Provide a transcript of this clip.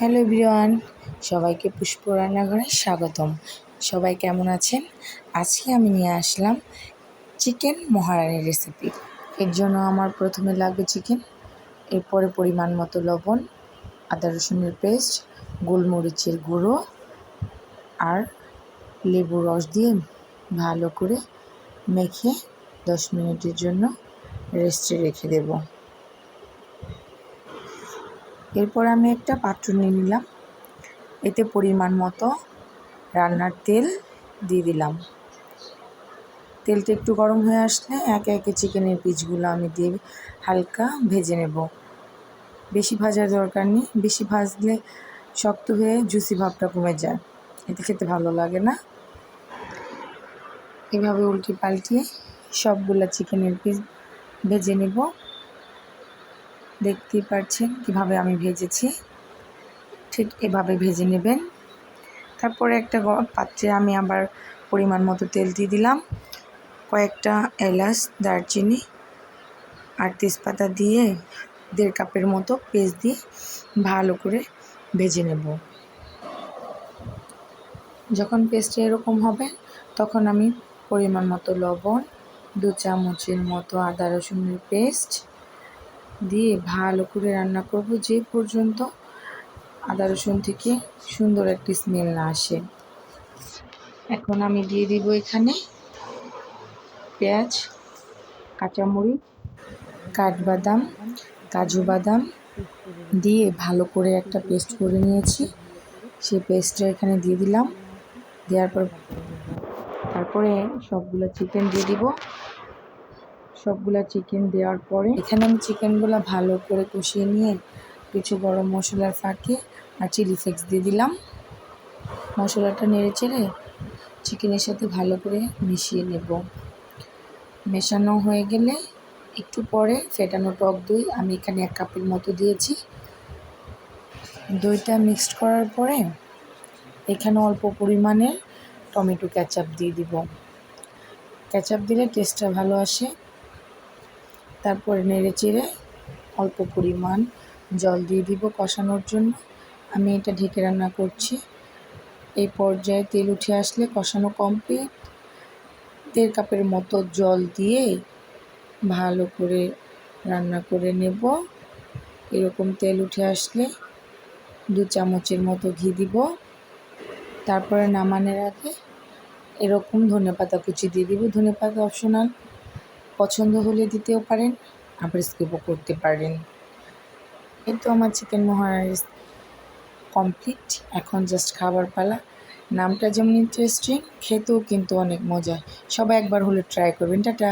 Hello everyone, সবাইকে পুষ্প রান্নাঘরে স্বাগতম। সবাই কেমন আছেন? আজকে আমি নিয়ে আসলাম চিকেন মহারানির রেসিপি এর জন্য আমার প্রথমে লাগবে চিকেন, এরপরে পরিমাণ মতো লবণ, আদা রসুনের পেস্ট, গোলমরিচের গুঁড়ো আর লেবু রস দিয়ে ভালো করে মেখে দশ মিনিটের জন্য রেস্টে রেখে দেবো। এরপর আমি একটা পাত্র নিয়ে নিলাম। এতে পরিমাণ মতো রান্নার তেল দিয়ে দিলাম। তেলটা একটু গরম হয়ে আসলে একে একে চিকেনের পিসগুলো আমি দিয়ে হালকা ভেজে নেব। বেশি ভাজার দরকার নেই। বেশি ভাজলে শক্ত হয়ে জুসি ভাবটা কমে যায়। এতে খেতে ভালো লাগে না। এভাবে উল্টে পাল্টিয়ে সবগুলো চিকেনের পিস ভেজে নেব। দেখতেই পাচ্ছেন কীভাবে আমি ভেজেছি। ঠিক এভাবে ভেজে নেবেন। তারপরে একটা পাত্রে আমি আবার পরিমাণ মতো তেল দিয়ে দিলাম। কয়েকটা এলাচ, দারচিনি আর তেজপাতা দিয়ে দেড় কাপের মতো পেস্ট দিয়ে ভালো করে ভেজে নেব। যখন পেস্টটা এরকম হবে, তখন আমি পরিমাণ মতো লবণ, দু চামচের মতো আদা রসুনের পেস্ট দিয়ে ভালো করে রান্না করব। যে পর্যন্ত আদা রসুন থেকে সুন্দর একটি স্মেল না আসে। এখন আমি দিয়ে দিব এখানে পেঁয়াজ, কাঁচামরিচ, কাঠবাদাম, কাজু বাদাম দিয়ে ভালো করে একটা পেস্ট করে নিয়েছি। সেই পেস্টটা এখানে দিয়ে দিলাম। দেওয়ার পর তারপরে সবগুলো চিকেন দিয়ে দিব। সবগুলা চিকেন দেওয়ার পরে এখানে আমি চিকেনগুলো ভালো করে কষিয়ে নিয়ে কিছু গরম মশলার ফাঁকে আর চিলি ফ্লেক্স দিয়ে দিলাম। মশলাটা নেড়ে চেড়ে চিকেনের সাথে ভালো করে মিশিয়ে নেব। মেশানো হয়ে গেলে একটু পরে ফেটানো টক দই আমি এখানে এক কাপের মতো দিয়েছি। দইটা মিক্সড করার পরে এখানে অল্প পরিমাণে টমেটো ক্যাচাপ দিয়ে দিব। ক্যাচাপ দিলে টেস্টটা ভালো আসে। তারপরে নেড়ে চেড়ে অল্প পরিমাণ জল দিয়ে দিব কষানোর জন্য। আমি এটা ঢেকে রান্না করছি। এই পর্যায়ে তেল উঠে আসলে কষানো কমপ্লিট দেড় কাপের মতো জল দিয়ে ভালো করে রান্না করে নেব। এরকম তেল উঠে আসলে দু চামচের মতো ঘি দিব। তারপরে নামানোর আগে এরকম ধনে পাতা কুচি দিয়ে দিব। ধনে পাতা অপশনাল পছন্দ হলে দিতেও পারেন, আবার স্কিপও করতে পারেন। এই তো আমার চিকেন মহারাজ কমপ্লিট এখন জাস্ট খাবার পালা। নামটা যেমন ইন্টারেস্টিং খেতেও কিন্তু অনেক মজা। সবাই একবার হলে ট্রাই করবেন। টাটা!